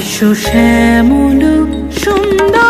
এসো শ্যামল সুন্দর।